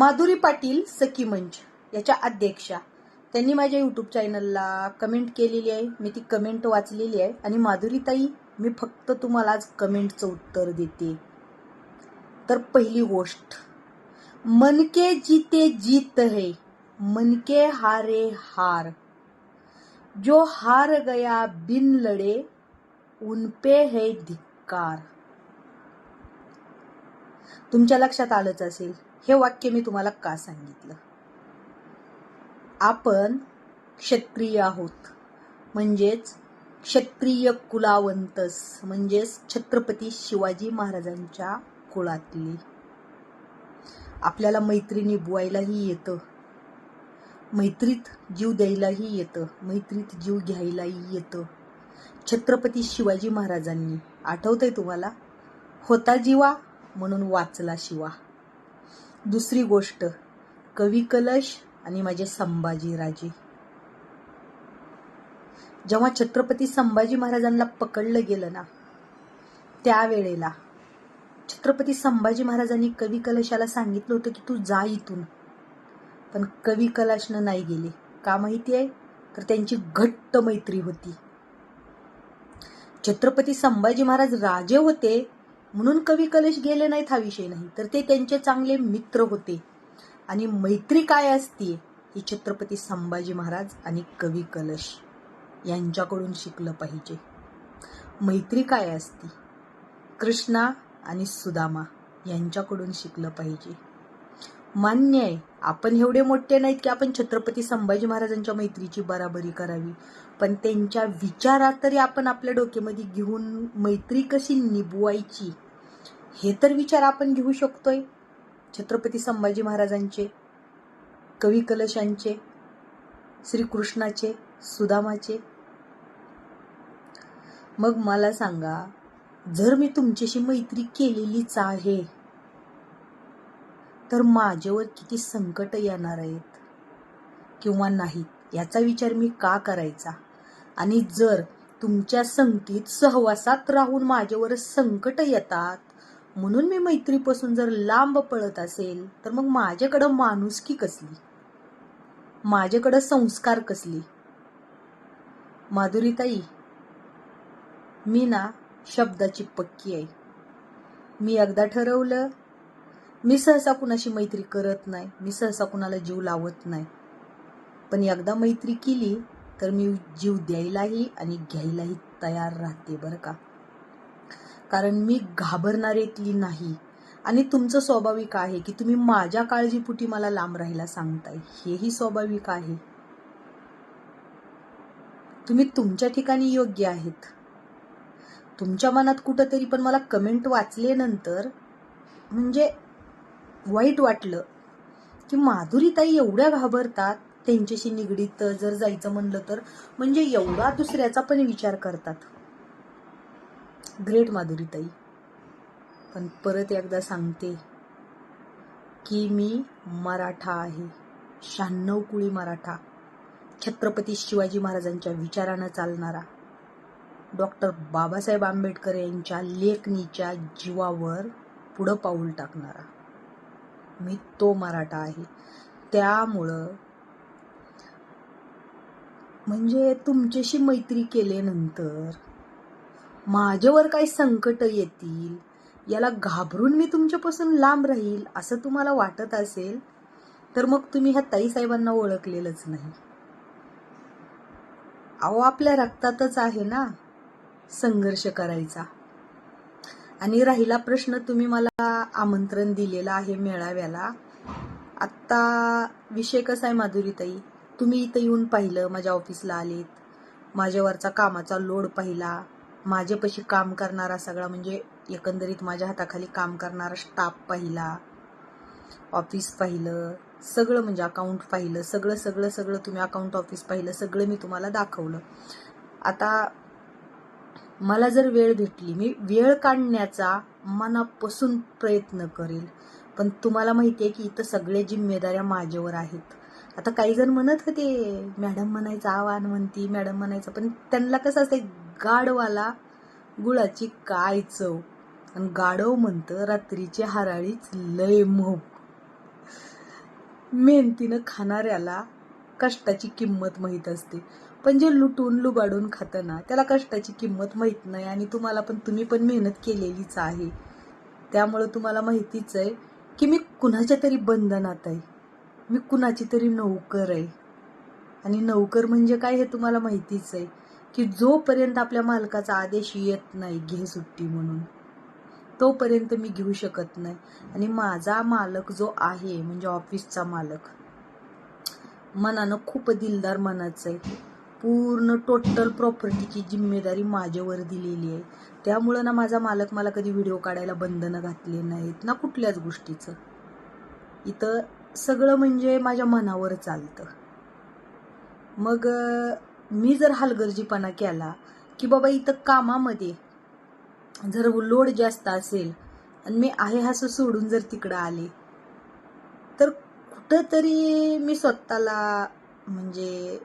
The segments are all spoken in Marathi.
माधुरी पाटील सखी मंच याच्या अध्यक्षा. त्यांनी माझ्या यूट्यूब चॅनलला कमेंट केलेली आहे. मी ती कमेंट वाचलेली आहे. आणि माधुरीताई मी फक्त तुम्हाला आज कमेंटचं उत्तर देते. तर पहिली गोष्ट मन के जीते जीत है मन के हारे हार. जो हार गया बिन लड़े उनपे है धिक्कार. तुमच्या लक्षात आलंच असेल. हे वाक्य मी तुम्हाला का सांगितलं? आपण क्षत्रिय आहोत. म्हणजेच क्षत्रिय कुलावंतस म्हणजेच छत्रपती शिवाजी महाराजांच्या कुळातली. आपल्याला मैत्रिणी बुवायलाही येतं. मैत्रीत जीव द्यायलाही येतं. मैत्रीत जीव घ्यायलाही येतं. छत्रपती शिवाजी महाराजांनी आठवतंय तुम्हाला? होता जीवा म्हणून वाचला शिवा. दुसरी गोष्ट कवी कलश आणि माझे संभाजीराजे. जेव्हा छत्रपती संभाजी महाराजांना पकडलं गेलं ना त्यावेळेला छत्रपती संभाजी महाराजांनी कवी कलशाला सांगितलं होतं की तू जा इथून. पण कवी कलशनं नाही गेले. का माहिती आहे? तर त्यांची घट्ट मैत्री होती. छत्रपती संभाजी महाराज राजे होते म्हणून कवी कलश गेले नाहीत हा विषय नाही तर ते त्यांचे चांगले मित्र होते. आणि मैत्री काय असते ही छत्रपती संभाजी महाराज आणि कवी कलश यांच्याकडून शिकलं पाहिजे. मैत्री काय असती कृष्णा आणि सुदामा यांच्याकडून शिकलं पाहिजे. मान्य आहे आपण एवढे मोठे नाहीत की आपण छत्रपती संभाजी महाराजांच्या मैत्रीची बराबरी करावी. पण त्यांच्या विचारात तरी आपण आपल्या डोक्यामध्ये घेऊन मैत्री कशी निभवायची हे तर विचार आपण घेऊ शकतोय. छत्रपती संभाजी महाराजांचे कवी कलशांचे श्रीकृष्णाचे सुदामाचे. मग मला सांगा जर मी तुमच्याशी मैत्री केलेलीच आहे तर माझ्यावर किती संकट येणार आहेत? किंवा नाहीत याचा विचार मी का करायचा? आणि जर तुमच्या संगतीत सहवासात राहून माझ्यावर संकट येतात म्हणून मी मैत्रीपासून जर लांब पळत असेल तर मग माझ्याकडं माणुसकी कसली? माझ्याकडं संस्कार कसली? माधुरीताई मी ना शब्दाची पक्की आहे. मी एकदा ठरवलं मी सहसा कुणाशी मैत्री करत नाही. मी सहसा कुणाला जीव लावत नाही. पण एकदा मैत्री केली तर मी जीव द्यायलाही आणि घ्यायलाही तयार राहते बरं का. कारण मी घाबरणारेतली नाही. आणि तुमचं स्वाभाविक आहे की तुम्ही माझ्या काळजीपुटी मला लांब राहायला सांगताय. हेही स्वाभाविक आहे. तुम्ही तुमच्या ठिकाणी योग्य आहेत. तुमच्या मनात कुठंतरी पण मला कमेंट वाचल्यानंतर म्हणजे वाईट वाटलं की माधुरीताई एवढ्या घाबरतात त्यांच्याशी निगडीत जर जायचं म्हणलं तर म्हणजे एवढा दुसऱ्याचा पण विचार करतात. ग्रेट माधुरीताई पण परत एकदा सांगते की मी मराठा आहे. शहाण्णव कुळी मराठा. छत्रपती शिवाजी महाराजांच्या विचारानं चालणारा. डॉक्टर बाबासाहेब आंबेडकर यांच्या लेखणीच्या जीवावर पुढं पाऊल टाकणारा. मी तो मराठा आहे. त्यामुळं म्हणजे तुमच्याशी मैत्री केल्यानंतर माझ्यावर काही संकट येतील याला घाबरून मी तुमच्यापासून लांब राहील असं तुम्हाला वाटत असेल तर मग तुम्ही ह्या ताईसाहेबांना ओळखलेलंच नाही. अहो आपल्या रक्तातच आहे ना संघर्ष करायचा. आणि राहिला प्रश्न तुम्ही मला आमंत्रण दिलेलं आहे मेळाव्याला. आत्ता विषय कसा आहे माधुरीताई? तुम्ही इथं येऊन पाहिलं माझ्या ऑफिसला आलेत. माझ्यावरचा कामाचा लोड पाहिला. माझ्यापाशी काम करणारा सगळा म्हणजे एकंदरीत माझ्या हाताखाली काम करणारा स्टाफ पाहिला. ऑफिस पाहिलं सगळं म्हणजे अकाउंट पाहिलं सगळं सगळं सगळं तुम्ही अकाउंट ऑफिस पाहिलं सगळं मी तुम्हाला दाखवलं. आता मला जर वेळ भेटली मी वेळ काढण्याचा मनापासून प्रयत्न करेल पण तुम्हाला माहिती आहे की इथं सगळे जिम्मेदाऱ्या माझ्यावर आहेत. आता काही जण म्हणत होते मॅडम म्हणायचं आव्हान म्हणती मॅडम म्हणायचं. पण त्यांना कसं असते गाडवाला गुळाची काय चव? आणि गाडव म्हणतं रात्रीची हराळीच लय मऊ मेहनतीनं खाणाऱ्याला कष्टाची किंमत माहीत असते. पण जे लुटून लुबाडून खातं ना त्याला कष्टाची किंमत माहीत नाही आणि तुम्हाला पण तुम्ही पण मेहनत केलेलीच आहे. त्यामुळं तुम्हाला माहितीच आहे की मी कुणाच्या तरी बंधनात आहे. मी कुणाची तरी नौकर आहे. आणि नौकर म्हणजे काय हे तुम्हाला माहितीच आहे की जोपर्यंत आपल्या मालकाचा आदेश येत नाही घे सुट्टी म्हणून तोपर्यंत मी घेऊ शकत नाही. आणि माझा मालक जो आहे म्हणजे ऑफिसचा मालक मनानं खूप दिलदार मनाचं आहे. पूर्ण टोटल प्रॉपर्टीची जिम्मेदारी माझ्यावर दिलेली आहे. त्यामुळं ना माझा मालक मला कधी व्हिडिओ काढायला बंधनं घातले नाहीत ना कुठल्याच गोष्टीचं. इथं सगळं म्हणजे माझ्या मनावर चालतं. मग मी जर हलगर्जीपणा केला की बाबा इथं कामामध्ये जर लोड जास्त असेल आणि मी आहे असं सोडून जर तिकडं आले तर कुठंतरी मी स्वतःला म्हणजे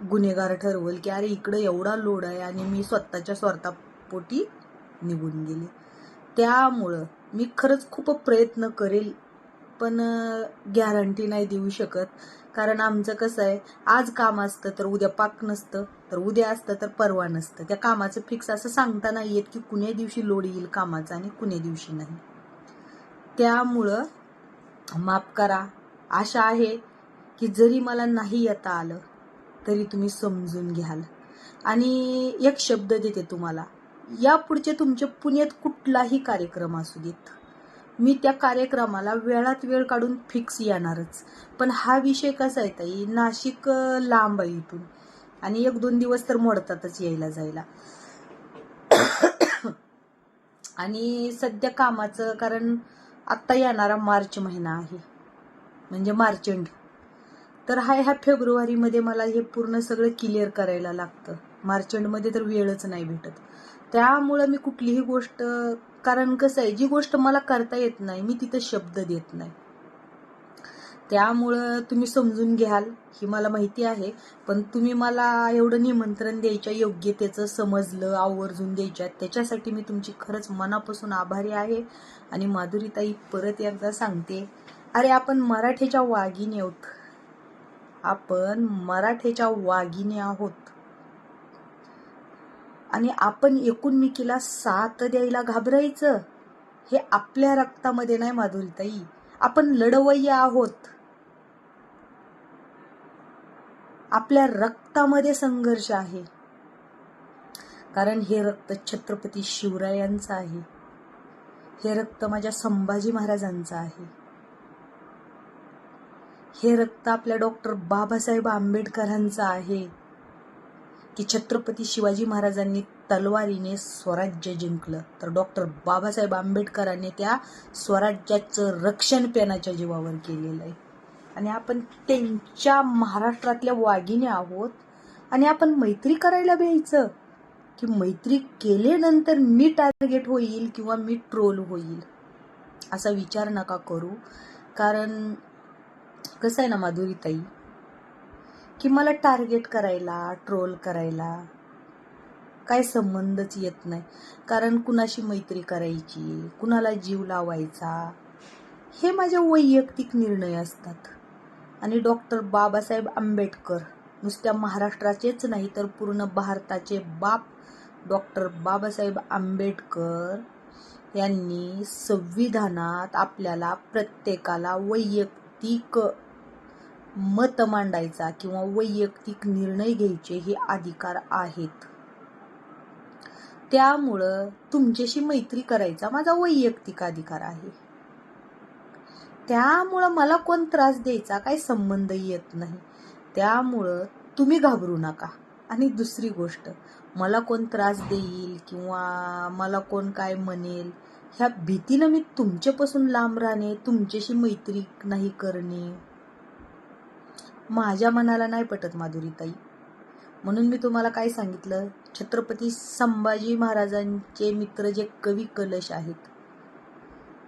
गुन्हेगार ठरवल की अरे इकडं एवढा लोड आहे आणि मी स्वतःच्या स्वार्थापोटी निघून गेले. त्यामुळं मी खरंच खूप प्रयत्न करेल पण गॅरंटी नाही देऊ शकत. कारण आमचं कसं आहे आज काम असतं तर उद्या पाक नसतं तर उद्या असतं तर परवा नसतं. त्या कामाचं फिक्स असं सांगता नाही येत की कुण्या दिवशी लोड येईल कामाचा आणि कुण्या दिवशी नाही. त्यामुळं माफ करा. आशा आहे की जरी मला नाही येता आलं तरी तुम्ही समजून घ्याल. आणि एक शब्द देते तुम्हाला. यापुढचे तुमचे पुण्यात कुठलाही कार्यक्रम असू देत. मी त्या कार्यक्रमाला वेळात वेळ काढून फिक्स येणारच. पण हा विषय कसा आहे ताई? नाशिक लांब आहे इथून. आणि एक दोन दिवस तर मोडतातच यायला जायला. आणि सध्या कामाचं कारण आत्ता येणारा मार्च महिना आहे. म्हणजे मार्च एंड तर हा ह्या फेब्रुवारीमध्ये मला हे पूर्ण सगळं क्लिअर करायला लागतं. मार्च एंडमध्ये तर वेळच नाही भेटत. त्यामुळं मी कुठलीही गोष्ट कारण कसं आहे जी गोष्ट मला करता येत नाही मी तिथं शब्द देत नाही. त्यामुळं तुम्ही समजून घ्याल ही मला माहिती आहे. पण तुम्ही मला एवढं निमंत्रण द्यायच्या योग्यतेचं समजलं आवर्जून द्यायच्या त्याच्यासाठी मी तुमची खरंच मनापासून आभारी आहे. आणि माधुरीताई परत एकदा सांगते अरे आपण मराठीच्या वाघिणी आहोत. आपण मराठेच्या वाघिणी आहोत. आणि आपण एकूणमिकीला साथ द्यायला घाबरायचं हे आपल्या रक्तामध्ये नाही माधुरीताई. आपण लढवय्या आहोत. आपल्या रक्तामध्ये संघर्ष आहे. कारण हे रक्त छत्रपती शिवरायांचं आहे. हे रक्त माझ्या संभाजी महाराजांचं आहे. हे रक्त आपल्या डॉक्टर बाबासाहेब आंबेडकरांचं आहे. की छत्रपती शिवाजी महाराजांनी तलवारीने स्वराज्य जिंकलं. तर डॉक्टर बाबासाहेब आंबेडकरांनी त्या स्वराज्याचं रक्षण पेनाच्या जीवावर केलेलं आहे. आणि आपण त्यांच्या महाराष्ट्रातल्या वाघिणी आहोत. आणि आपण मैत्री करायला द्यायचं. की मैत्री केल्यानंतर मी टार्गेट होईल किंवा मी ट्रोल होईल. असा विचार नका करू. कारण कसं आहे ना माधुरीताई की मला टार्गेट करायला ट्रोल करायला काय संबंधच येत नाही. कारण कुणाशी मैत्री करायची कुणाला जीव लावायचा हे माझ्या वैयक्तिक निर्णय असतात. आणि डॉक्टर बाबासाहेब आंबेडकर नुसत्या महाराष्ट्राचेच नाही तर पूर्ण भारताचे बाप डॉक्टर बाबासाहेब आंबेडकर यांनी संविधानात आपल्याला प्रत्येकाला वैयक्तिक मत मांडायचा किंवा वैयक्तिक निर्णय घ्यायचे हे अधिकार आहेत. त्यामुळं तुमच्याशी मैत्री करायचा माझा वैयक्तिक अधिकार आहे. त्यामुळं मला कोण त्रास द्यायचा काही संबंध येत नाही. त्यामुळं तुम्ही घाबरू नका. आणि दुसरी गोष्ट मला कोण त्रास देईल किंवा मला कोण काय म्हणेल ह्या भीतीनं मी तुमच्यापासून लांब राहणे तुमच्याशी मैत्री नाही करणे माझ्या मनाला नाही पटत माधुरीताई. म्हणून मी तुम्हाला काय सांगितलं? छत्रपती संभाजी महाराजांचे मित्र जे कवी कलश आहेत.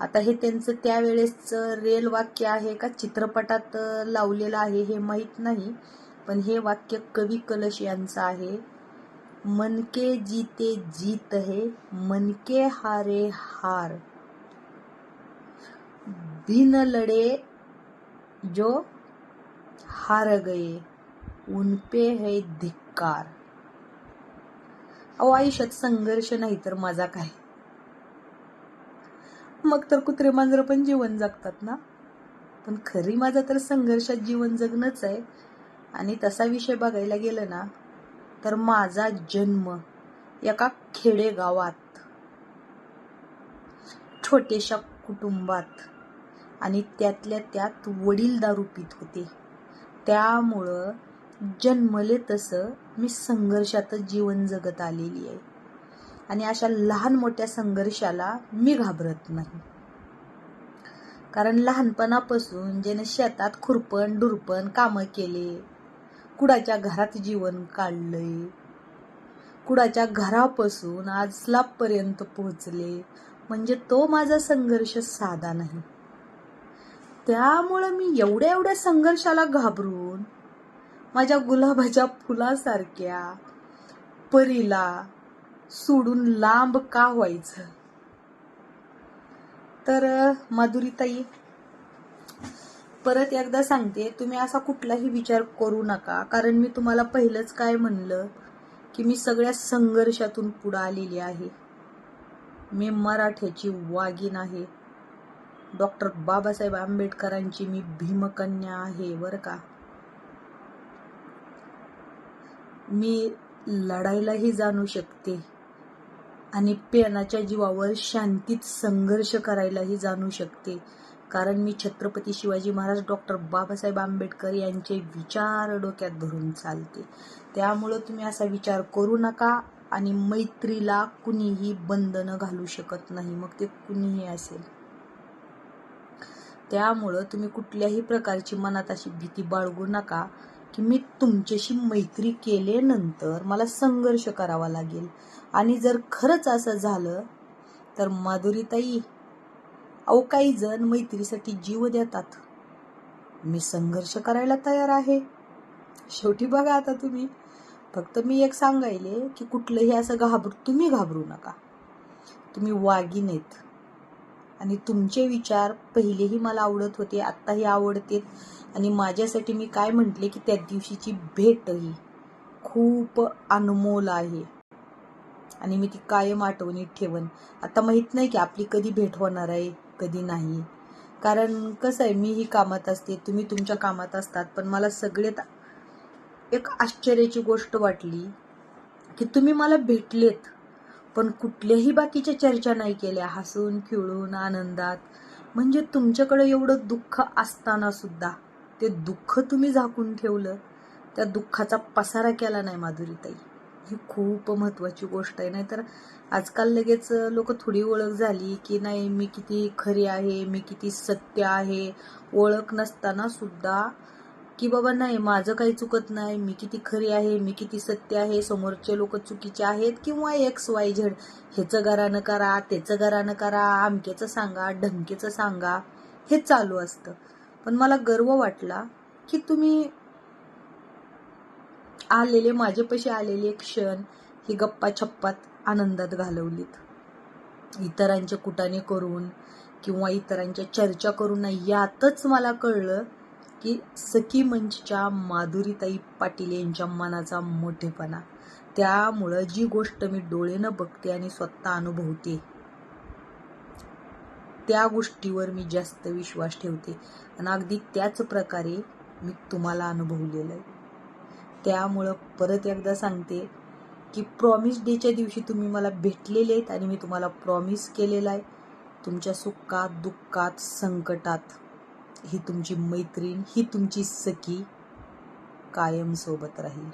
आता हे त्यांचं त्यावेळेसचं रेल वाक्य आहे का? चित्रपटात लावलेलं आहे हे माहीत नाही पण हे वाक्य कवी कलश यांचं आहे. मनके जीते जीत है मनके हारे हार. बिन लढे जो हार गए उनपे है धिक्कार. अहो आयुष्यात संघर्ष नाही तर माझा काय? मग तर कुत्रे मांजर पण जीवन जगतात ना? पण खरी माझा तर संघर्षात जीवन जगणंच आहे. आणि तसा विषय बघायला गेलं ना तर माझा जन्म एका खेडेगावात छोट्याशा कुटुंबात आणि त्यातल्या त्यात वडील दारू पित होते. त्यामुळं जन्मले तसं मी संघर्षातच जीवन जगत आलेली आहे. आणि अशा लहान मोठ्या संघर्षाला मी घाबरत नाही. कारण लहानपणापासून ज्याने शेतात खुरपण डुरपण कामं केले कुडाच्या घरात जीवन काढलंय कुडाच्या घरापासून आज स्लाबपर्यंत पोहोचले म्हणजे तो माझा संघर्ष साधा नाही. त्यामुळं मी एवढ्या एवढ्या संघर्षाला घाबरून माझ्या गुलाबाच्या फुलासारख्या परीला सोडून लांब का व्हायचं? तर माधुरीताई परत एकदा सांगते तुम्ही असा कुठलाही विचार करू नका कारण मी तुम्हाला पहिलंच काय म्हणलं की मी सगळ्या संघर्षातून पुढं आलेली आहे. मी मराठ्याची वागीन आहे. डॉक्टर बाबासाहेब आंबेडकरांची मी भीमकन्या आहे बरं का? मी लढायलाही जाणू शकते आणि पेनाच्या जीवावर शांतीत संघर्ष करायलाही जाणू शकते. कारण मी छत्रपती शिवाजी महाराज डॉक्टर बाबासाहेब आंबेडकर यांचे विचार डोक्यात धरून चालते. त्यामुळं तुम्ही असा विचार करू नका आणि मैत्रीला कुणीही बंधनं घालू शकत नाही. मग ते कुणीही असेल. त्यामुळं तुम्ही कुठल्याही प्रकारची मनात अशी भीती बाळगू नका की मी तुमच्याशी मैत्री केल्यानंतर मला संघर्ष करावा लागेल. आणि जर खरंच असं झालं तर माधुरीताई अहो काही जण मैत्रीसाठी जीव देतात. मी संघर्ष करायला तयार आहे. शेवटी बघा आता तुम्ही. फक्त मी एक सांगायले की कुठलंही असं घाबरू तुम्ही घाबरू नका. तुम्ही वागीन आहेत आणि तुमचे विचार पहिलेही मला आवडत होते आत्ताही आवडते. आणि माझ्यासाठी मी काय म्हटले की त्या दिवशीची भेट ही खूप अनमोल आहे. आणि मी ती कायम आठवणीत ठेवन. आता माहीत नाही की आपली कधी भेट होणार आहे कधी नाही. कारण कसं आहे मी ही कामात असते तुम्ही तुमच्या कामात असतात. पण मला सगळ्यात एक आश्चर्याची गोष्ट वाटली की तुम्ही मला भेटलेत. पण कुठल्याही बाकीच्या चर्चा नाही केल्या. हसून खिळून आनंदात. म्हणजे तुमच्याकडे एवढं दुःख असताना सुद्धा ते दुःख तुम्ही झाकून ठेवलं त्या दुःखाचा पसारा केला नाही माधुरीताई. ही खूप महत्वाची गोष्ट आहे. नाहीतर आजकाल लगेच लोक थोडी ओळख झाली की नाही मी किती खरी आहे मी किती सत्य आहे ओळख नसताना सुद्धा की बाबा नाही माझं काही चुकत नाही मी किती खरी आहे मी किती सत्य आहे समोरचे लोक चुकीचे आहेत किंवा एक्स वाय झेड ह्याचं घरानं करा त्याचं घरानं करा आमक्याचं सांगा ढंकेचं सांगा हे चालू असतं. पण मला गर्व वाटला की तुम्ही आलेले माझे पैसे आलेले क्षण ही गप्पा छप्पात आनंदात घालवलीत. इतरांच्या कुटाने करून किंवा इतरांच्या चर्चा करून नाही यातच मला कळलं की सखी मंचच्या माधुरीताई पाटील यांच्या मनाचा मोठेपणा. त्यामुळं जी गोष्ट मी डोळेनं बघते आणि स्वतः अनुभवते त्या गोष्टीवर मी जास्त विश्वास ठेवते. आणि अगदी त्याच प्रकारे मी तुम्हाला अनुभवलेलं आहे. त्यामुळं परत एकदा सांगते की प्रॉमिस डेच्या दिवशी तुम्ही मला भेटलेले आहेत आणि मी तुम्हाला प्रॉमिस केलेला आहे. तुमच्या सुखात दुःखात संकटात ही तुमची मैत्रीण ही तुमची सखी कायम सोबत राहील.